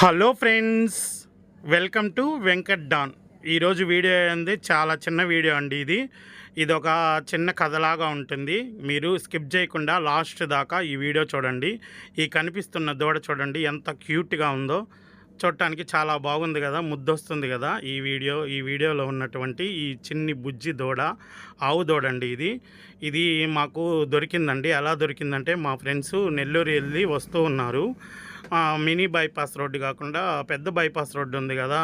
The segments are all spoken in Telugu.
Hello friends welcome to Venkat Don. ఈరోజు వీడియో అనేది చాలా చిన్న వీడియో అండి ఇది. ఇది ఒక చిన్న కథలాగా ఉంటుంది. మీరు స్కిప్ చేయకుండా లాస్ట్ దాకా ఈ వీడియో చూడండి. ఈ కనిపిస్తున్న దూడ చూడండి ఎంత క్యూట్గా ఉందో. చూడటానికి చాలా బాగుంది కదా ముద్దొస్తుంది కదా. ఈ వీడియో ఈ వీడియోలో ఉన్నటువంటి ఈ చిన్ని బుజ్జి దూడ ఆవు దూడ అండి ఇది. ఇది మాకు దొరికిందండి. ఎలా దొరికిందంటే మా ఫ్రెండ్స్ నెల్లూరు వెళ్ళి వస్తూ ఉన్నారు. మినీ బైపాస్ రోడ్డు కాకుండా పెద్ద బైపాస్ రోడ్డు ఉంది కదా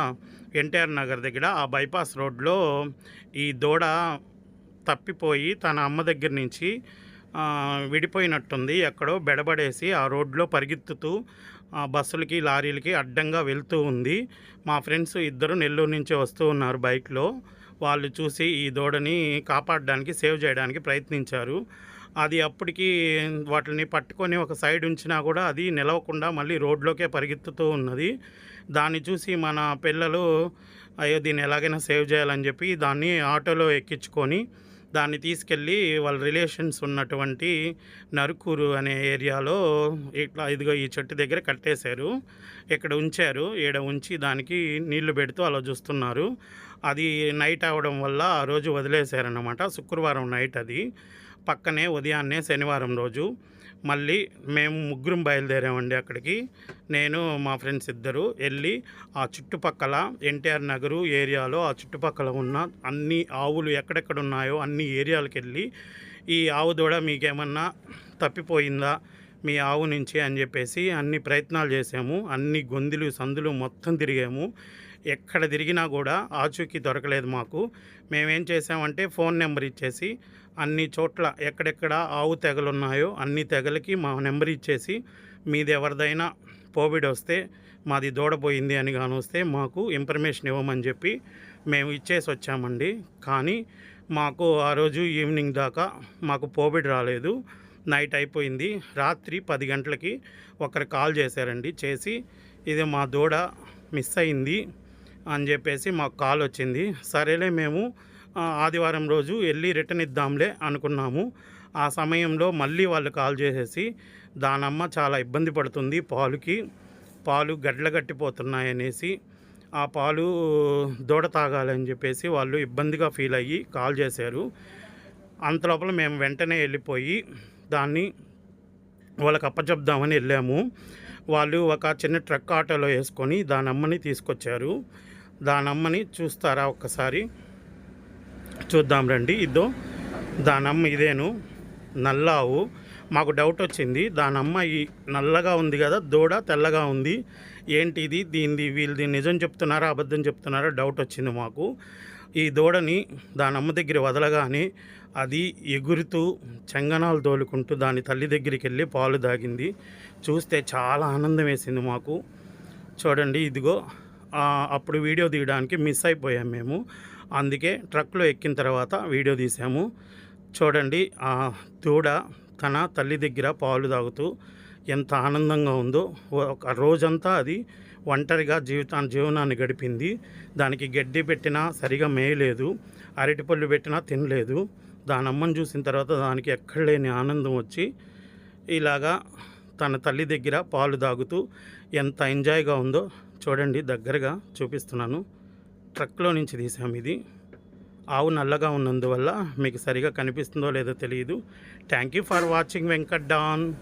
ఎన్టీఆర్ నగర్ దగ్గర. ఆ బైపాస్ రోడ్లో ఈ దూడ తప్పిపోయి తన అమ్మ దగ్గర నుంచి విడిపోయినట్టుంది. ఎక్కడో బెడబడేసి ఆ రోడ్లో పరిగెత్తుతూ బస్సులకి లారీలకి అడ్డంగా వెళ్తూ ఉంది. మా ఫ్రెండ్స్ ఇద్దరు నెల్లూరు నుంచి వస్తూ ఉన్నారు బైక్లో. వాళ్ళు చూసి ఈ దూడని కాపాడడానికి సేవ్ చేయడానికి ప్రయత్నించారు. అది అప్పటికి వాటిని పట్టుకొని ఒక సైడ్ ఉంచినా కూడా అది నిలవకుండా మళ్ళీ రోడ్లోకే పరిగెత్తుతూ ఉన్నది. దాన్ని చూసి మన పిల్లలు అయ్యో దీన్ని ఎలాగైనా సేవ్ చేయాలని చెప్పి దాన్ని ఆటోలో ఎక్కించుకొని దాన్ని తీసుకెళ్ళి వాళ్ళ రిలేషన్స్ ఉన్నటువంటి నరుకూరు అనే ఏరియాలో ఇట్లా ఇదిగో ఈ చెట్టు దగ్గర కట్టేశారు. ఇక్కడ ఉంచారు. ఈడ ఉంచి దానికి నీళ్ళు పెడుతూ అలా చూస్తున్నారు. అది నైట్ అవడం వల్ల ఆ రోజు వదిలేశారన్నమాట. శుక్రవారం నైట్ అది. పక్కనే ఉదయాన్నే శనివారం రోజు మళ్ళీ మేము ముగ్గురం బయలుదేరామండి అక్కడికి. నేను మా ఫ్రెండ్స్ ఇద్దరు వెళ్ళి ఆ చుట్టుపక్కల ఎన్టీఆర్ నగరు ఏరియాలో ఆ చుట్టుపక్కల ఉన్న అన్ని ఆవులు ఎక్కడెక్కడ ఉన్నాయో అన్ని ఏరియాలకు వెళ్ళి ఈ ఆవు దూడ మీకేమన్నా తప్పిపోయిందా? మీ ఆవు నుంచి అని చెప్పేసి అన్ని ప్రయత్నాలు చేసాము. అన్ని గొంతులు సందులు మొత్తం తిరిగాము. ఎక్కడ తిరిగినా కూడా ఆచూకీ దొరకలేదు మాకు. మేమేం చేసామంటే ఫోన్ నెంబర్ ఇచ్చేసి అన్ని చోట్ల ఎక్కడెక్కడ ఆవు తెగలు ఉన్నాయో అన్ని తెగలకి మా నెంబర్ ఇచ్చేసి మీది ఎవరిదైనా కోవిడ్ వస్తే మాది దూడపోయింది అని కానీ వస్తే మాకు ఇన్ఫర్మేషన్ ఇవ్వమని చెప్పి మేము ఇచ్చేసి వచ్చామండి. కానీ మాకు ఆ రోజు ఈవినింగ్ దాకా మాకు కోవిడ్ రాలేదు. నైట్ అయిపోయింది. రాత్రి పది గంటలకి ఒకరు కాల్ చేశారండి. చేసి ఇది మా దూడ మిస్ అయింది. అని చెప్పేసి మాకు కాల్ వచ్చింది. సరేలే మేము ఆదివారం రోజు వెళ్ళి రిటర్న్ ఇద్దాంలే అనుకున్నాము. ఆ సమయంలో మళ్ళీ వాళ్ళు కాల్ చేసేసి దానమ్మ చాలా ఇబ్బంది పడుతుంది పాలుకి పాలు గడ్ల గట్టిపోతున్నాయి అనేసి ఆ పాలు దూడ తాగాలని చెప్పేసి వాళ్ళు ఇబ్బందిగా ఫీల్ అయ్యి కాల్ చేశారు. అంతలోపల మేము వెంటనే వెళ్ళిపోయి దాన్ని వాళ్ళకి అప్పచెప్దామని వెళ్ళాము. వాళ్ళు ఒక చిన్న ట్రక్ ఆటోలో వేసుకొని దాని అమ్మని తీసుకొచ్చారు. దానమ్మని చూస్తారా ఒక్కసారి? చూద్దాం రండి. ఇదో దానమ్మ ఇదేను. నల్లావు. మాకు డౌట్ వచ్చింది. దాని ఈ నల్లగా ఉంది కదా దూడ తెల్లగా ఉంది. ఏంటి ఇది దీనిది వీళ్ళది నిజం చెప్తున్నారా అబద్ధం చెప్తున్నారా? డౌట్ వచ్చింది మాకు. ఈ దూడని దాని అమ్మ దగ్గర వదలగానే అది ఎగురుతూ చెంగనాలు తోలుకుంటూ దాని తల్లి దగ్గరికి వెళ్ళి పాలు దాగింది. చూస్తే చాలా ఆనందం వేసింది మాకు. చూడండి ఇదిగో అప్పుడు వీడియో తీయడానికి మిస్ అయిపోయాం మేము. అందుకే ట్రక్లో ఎక్కిన తర్వాత వీడియో తీసాము. చూడండి ఆ దూడ తన తల్లి దగ్గర పాలు తాగుతూ ఎంత ఆనందంగా ఉందో. ఒక రోజంతా అది ఒంటరిగా జీవితాన్ని జీవనాన్ని గడిపింది. దానికి గడ్డి పెట్టినా సరిగా మేయలేదు. అరటిపళ్ళు పెట్టినా తినలేదు. దాని అమ్మను చూసిన తర్వాత దానికి ఎక్కడ లేని ఆనందం వచ్చి ఇలాగా తన తల్లి దగ్గర పాలు తాగుతూ ఎంత ఎంజాయ్గా ఉందో చూడండి దగ్గరగా చూపిస్తున్నాను. ట్రక్లో నుంచి తీసాము ఇది. ఆవు నల్లగా ఉన్నందువల్ల మీకు సరిగా కనిపిస్తుందో లేదో తెలియదు. Thank you for watching Venkat Don.